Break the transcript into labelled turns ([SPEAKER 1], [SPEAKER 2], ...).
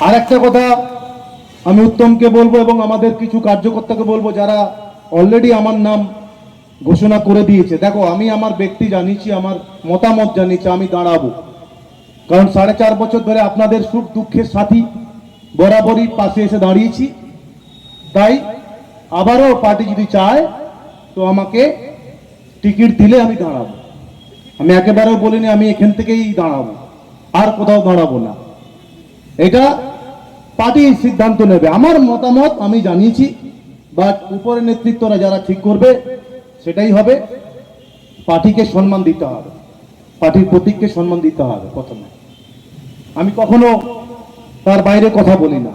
[SPEAKER 1] আর একটা কথা আমি উত্তমকে বলব এবং আমাদের কিছু কার্যকর্তাকে বলব যারা অলরেডি আমার নাম ঘোষণা করে দিয়েছে। দেখো, আমি আমার ব্যক্তি জানিয়েছি, আমার মতামত জানিয়েছি, আমি দাঁড়াবো। কারণ সাড়ে চার বছর ধরে আপনাদের সুখ দুঃখের সাথী বরাবরই পাশে এসে দাঁড়িয়েছি। তাই আবারও পার্টি যদি চায়, তো আমাকে টিকিট দিলে আমি দাঁড়াবো। আমি একেবারেও বলিনি আমি এখান থেকেই দাঁড়াবো। আর কোথাও দাঁড়াবো না। এটা পার্টি সিদ্ধান্ত নেবে। আমার মতামত আমি জানিয়েছি বাট উপরের নেতৃত্বরা যারা ঠিক করবে, সেটাই হবে। পার্টিকে সম্মান দিতে হবে। পার্টির প্রতীককে সম্মান দিতে হবে প্রথমে। আমি কখনো তার বাইরে কথা বলি না।